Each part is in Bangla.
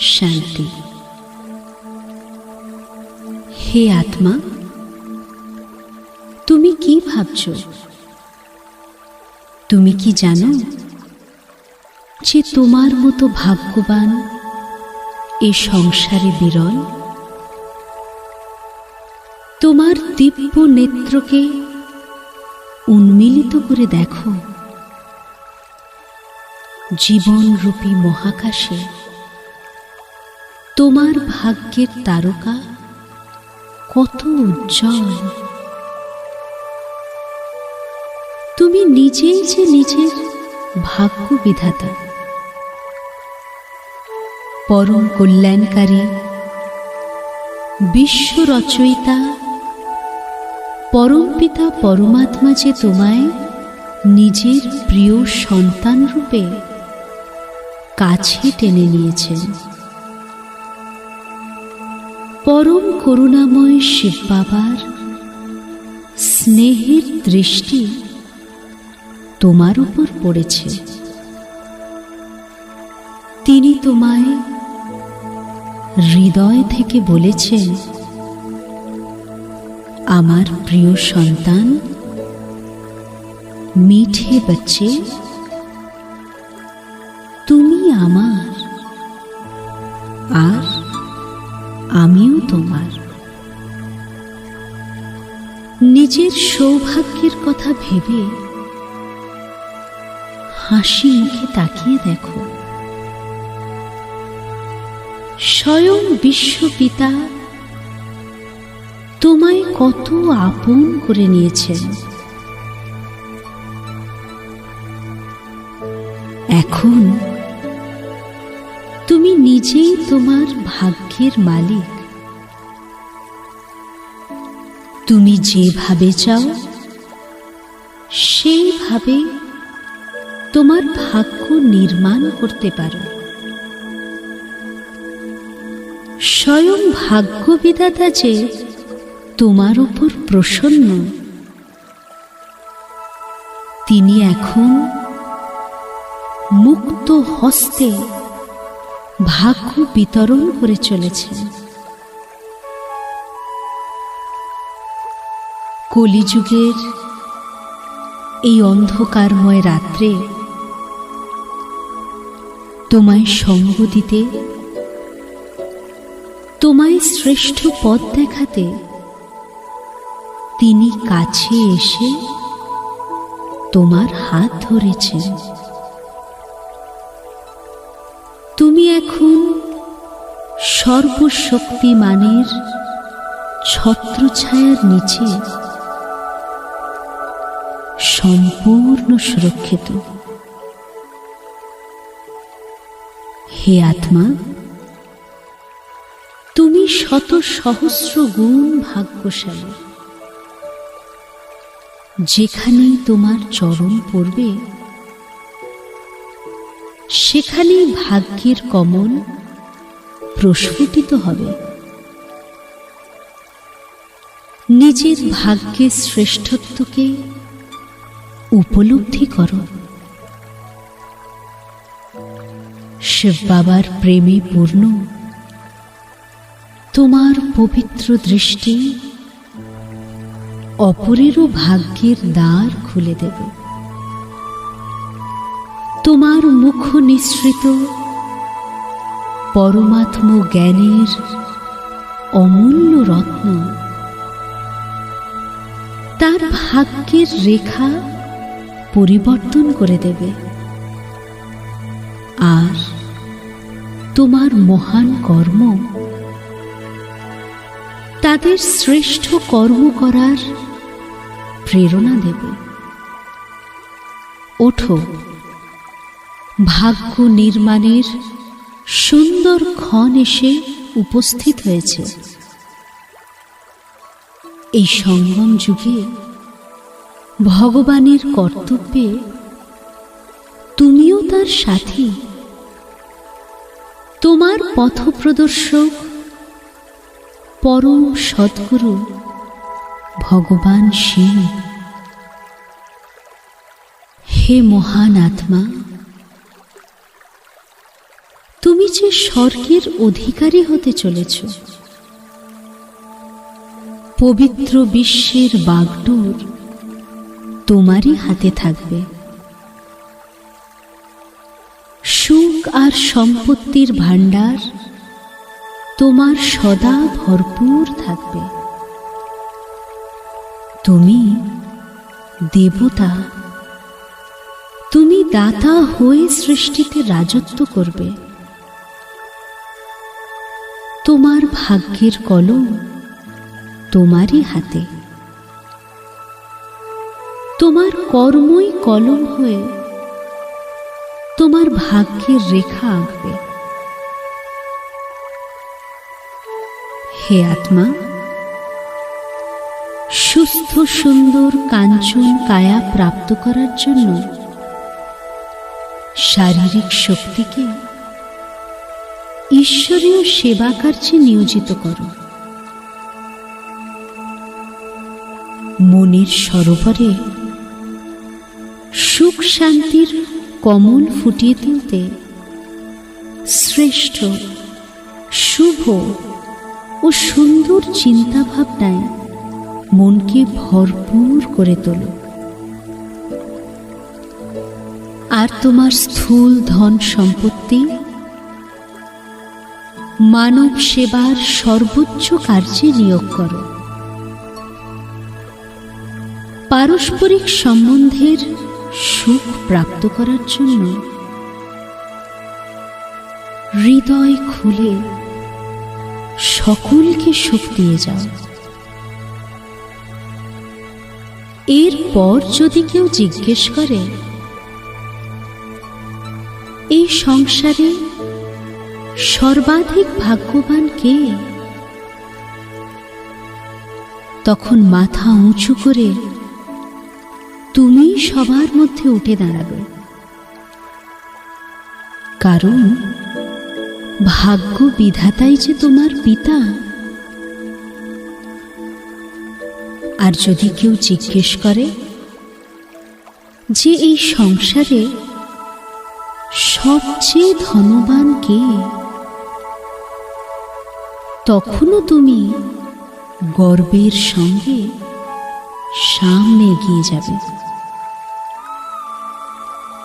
শান্তি। হে আত্মা, তুমি কি ভাবছ? তুমি কি জানো যে তোমার মতো ভাগ্যবান এ সংসারে বিরল? তোমার দিব্য নেত্রকে উন্মিলিত করে দেখো। জীবনরূপী মহাকাশে। তোমার ভাগ্যের তারকা কত উজ্জ্বল। তুমি নিজেই যে নিজের ভাগ্য বিধাতা। পরম কল্যাণকারী, বিশ্ব রচয়িতা পরমপিতা পরমাত্মা যে তোমায় নিজের প্রিয় সন্তান রূপে কাছে টেনে নিয়েছেন। পরম করুণাময় শিব বাবার স্নেহের দৃষ্টি তোমার উপর পড়েছে। তিনি তোমায় হৃদয় থেকে বলেছেন, আমার প্রিয় সন্তান, মিঠে বাচ্চে আমার। আর আমিও তোমার। নিজের সৌভাগ্যের কথা ভেবে হাসি মুখে তাকিয়ে দেখো। স্বয়ং বিশ্বপিতা তোমায় কত আপন করে নিয়েছেন। এখন নিজেই তোমার ভাগ্যের মালিক। তুমি যেভাবে চাও, সেইভাবে তোমার ভাগ্য নির্মাণ করতে পারো। স্বয়ং ভাগ্য বিধাতা যে তোমার উপর প্রসন্ন, তিনি এখন মুক্ত হস্তে ভাগ্য বিতরণ করে চলেছেন কলিযুগের এই অন্ধকারময় রাত্রে তোমায় সঙ্গ দিতে, তোমায় শ্রেষ্ঠ পথ দেখাতে তিনি কাছে এসে তোমার হাত ধরেছেন। এখন সর্বশক্তিমানের ছত্রছায়ার নিচে সম্পূর্ণ সুরক্ষিত। হে আত্মা, তুমি শত সহস্র গুণ ভাগ্যশালী, যেখানেই তোমার চরণ পড়বে সেখানেই ভাগ্যের কমল প্রস্ফুটিত হবে। নিজের ভাগ্যের শ্রেষ্ঠত্বকে উপলব্ধি করো। শিব বাবার প্রেমে পূর্ণ। তোমার পবিত্র দৃষ্টি অপরেরও ভাগ্যের দ্বার খুলে দেবে। তোমার মুখ নিঃসৃত, পরমাত্ম জ্ঞানের অমূল্য রত্ন। তার ভাগ্যের রেখা পরিবর্তন করে দেবে। আর তোমার মহান কর্ম, তাদের শ্রেষ্ঠ কর্ম করার প্রেরণা দেবে। ওঠো। ভাগ্য নির্মাণের সুন্দর ক্ষণ এসে উপস্থিত হয়েছে। এই সঙ্গম যুগে ভগবানের কর্তব্যে তুমিও তার সাথী। তোমার পথপ্রদর্শক পরম সদ্গুরু ভগবান শিব। হে মহান আত্মা তুমি যে স্বর্গের অধিকারী হতে চলেছ। পবিত্র বিশ্বের বাগডোর তোমারই হাতে থাকবে। সুখ আর সম্পত্তির ভাণ্ডার তোমার সদা ভরপুর থাকবে। তুমি দেবতা। তুমি দাতা হয়ে সৃষ্টিতে রাজত্ব করবে। তোমার ভাগ্যের কলম তোমারই হাতে। তোমার কর্মই কলম হয়ে তোমার ভাগ্যের রেখা আঁকবে। হে আত্মা, সুস্থ, সুন্দর, কাঞ্চন, কায়া প্রাপ্ত করার জন্য শারীরিক শক্তিকে ঈশ্বরীয় সেবা কার্যে নিয়োজিত করো। মনের সরোবরে সুখ শান্তির কমল ফুটিয়ে তুলতে শ্রেষ্ঠ, শুভ ও সুন্দর চিন্তা ভাবনায় মনকে ভরপুর করে তোলো। আর তোমার স্থূল ধন সম্পত্তি মানব সেবার সর্বোচ্চ কার্যে নিয়োগ করো। পারস্পরিক সম্বন্ধের সুখ প্রাপ্ত করার জন্য হৃদয় খুলে সকলকে সুখ দিয়ে যাও। এরপর যদি কেউ জিজ্ঞেস করে, এই সংসারে সর্বাধিক ভাগ্যবান কে? তখন মাথা উঁচু করে তুমি সবার মধ্যে উঠে দাঁড়াবে। কারণ ভাগ্য বিধাতাই যে তোমার পিতা। আর যদি কেউ জিজ্ঞেস করে যে এই সংসারে সবচেয়ে ধনবান কে? তখনও তুমি গর্বের সঙ্গে সামনে এগিয়ে যাবে।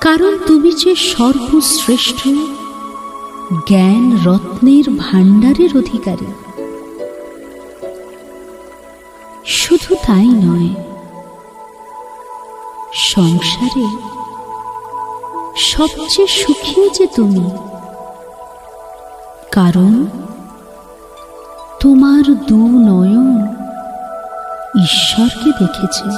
কারণ তুমি যে সর্বশ্রেষ্ঠ জ্ঞান রত্নের ভাণ্ডারের অধিকারী, শুধু তাই নয়, সংসারে সবচেয়ে সুখী যে তুমি, কারণ তোমার দু নয়ন ঈশ্বরকে দেখেছে।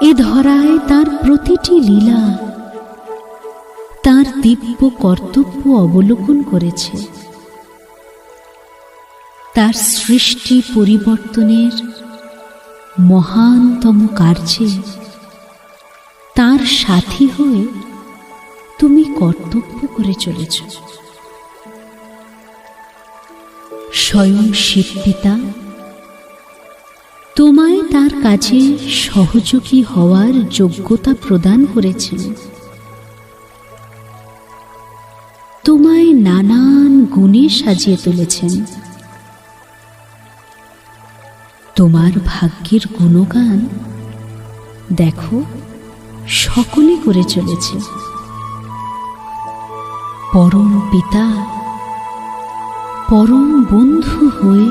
এ ধরায় তার প্রতিটি লীলা, তার দিব্য কর্তব্য অবলোকন করেছে। তার সৃষ্টি পরিবর্তনের মহানতম কার্যে তার সাথী হয়ে তুমি কর্তব্য করে চলেছ। স্বয়ং শিবপিতা তোমায় তার কাজে সহযোগী হওয়ার যোগ্যতা প্রদান করেছেন। তোমায় নানান গুণে সাজিয়ে তুলেছেন। তোমার ভাগ্যের গুণগান দেখো, সকলে করে চলেছে। পরম পিতা পরম বন্ধু হয়ে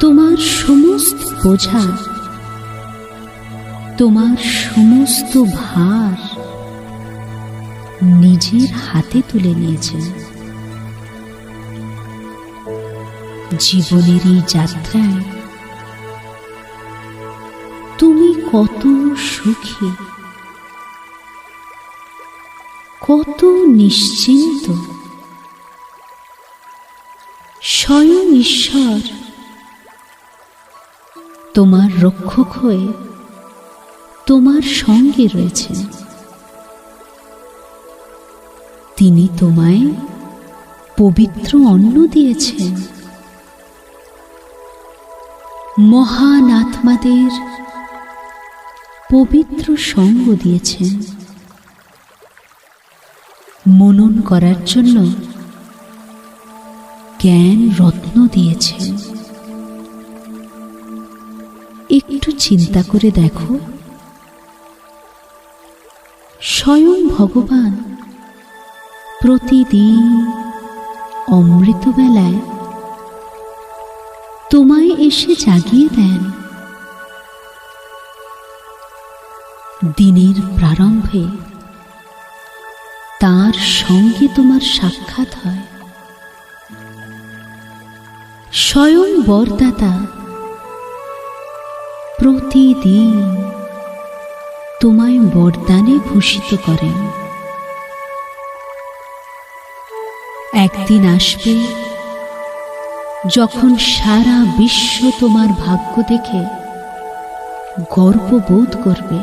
তোমার সমস্ত বোঝা, তোমার সমস্ত ভার নিজের হাতে তুলে নিয়েছেন। জীবনের এই যাত্রায় তুমি কত সুখী, কত নিশ্চিন্ত। স্বয়ং ঈশ্বর। তোমার রক্ষক হয়ে তোমার সঙ্গে রয়েছেন। তিনি তোমায় পবিত্র অন্ন দিয়েছেন। মহান আত্মাদের পবিত্র সঙ্গ দিয়েছেন। মনন করার জন্য জ্ঞান রত্ন দিয়েছেন। একটু চিন্তা করে দেখো। স্বয়ং ভগবান প্রতিদিন অমৃতবেলায় তোমায় এসে জাগিয়ে দেন। দিনের প্রারম্ভে তার সঙ্গে তোমার সাক্ষাৎ হয়। স্বয়ং বরদাতা, প্রতিদিন তোমায় বরদানে ভূষিত করেন। একদিন আসবে যখন সারা বিশ্ব তোমার ভাগ্য দেখে গর্ববোধ করবে।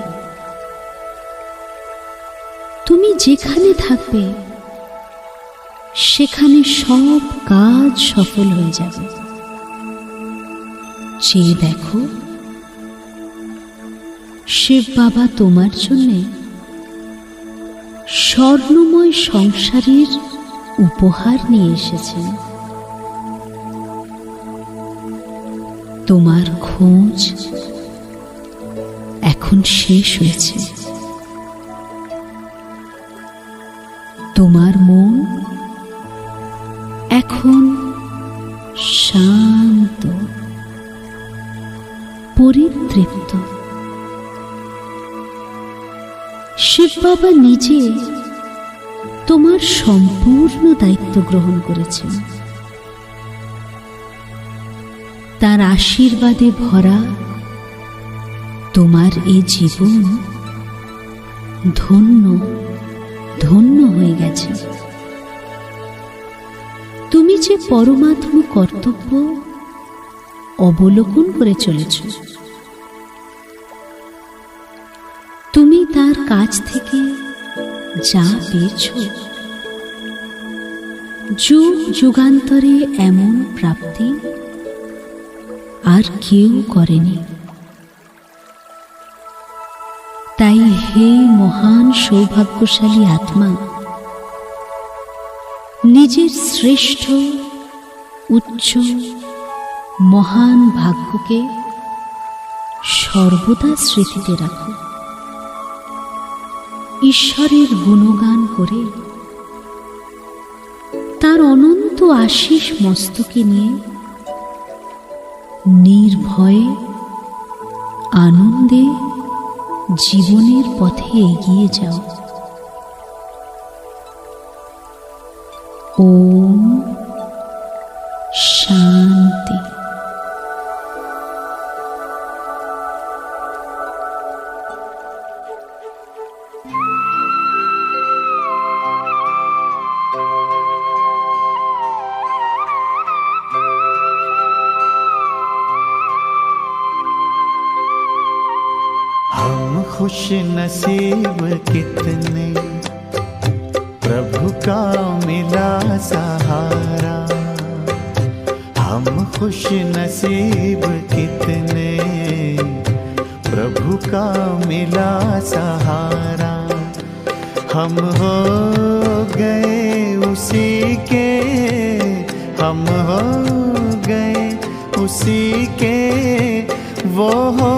তুমি যেখানে থাকবে, সেখানে সব কাজ সফল হয়ে যাবে। চেয়ে দেখো শিব বাবা তোমার জন্যে স্বর্ণময় সংসারের উপহার নিয়ে এসেছেন তোমার খোঁজ এখন শেষ হয়েছে। তোমার মন এখন পরিতৃপ্ত। শিব বাবা নিজে তোমার সম্পূর্ণ দায়িত্ব গ্রহণ করেছেন। তার আশীর্বাদে ভরা তোমার এই জীবন ধন্য ধন্য হয়ে গেছে। তুমি যে পরমাত্ম কর্তব্য অবলোকন করে চলেছ। তুমি তার কাছ থেকে যা পেয়েছ, যুগ যুগান্তরে এমন প্রাপ্তি আর কেউ করেনি। তাই হে মহান সৌভাগ্যশালী আত্মা, নিজের শ্রেষ্ঠ, উচ্চ মহান ভাগ্যকে সর্বদা স্মৃতিতে রাখো। ঈশ্বরের গুণগান করে তার অনন্ত আশিস মস্তকে নিয়ে নির্ভয়ে আনন্দে জীবনের পথে এগিয়ে যাও। ওম শান্তি। खुश नसीब कितने प्रभु का मिला सहारा। हम खुश नसीब कितने प्रभु का मिला सहारा। हम हो गए उसी के, हम हो गए उसी के, वो हो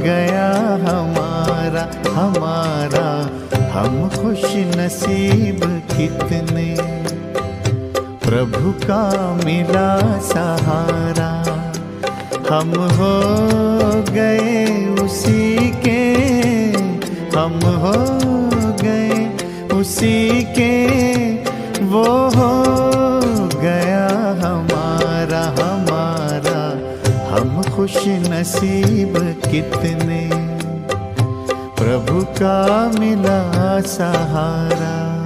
गया हमारा हमारा, हम खुश नसीब कितने। प्रभु का मिला सहारा, हम हो गए उसी के, हम हो उसी के वो हो गया हमारा हमारा। हम खुश नसीब कितने। प्रभु का मिला सहारा।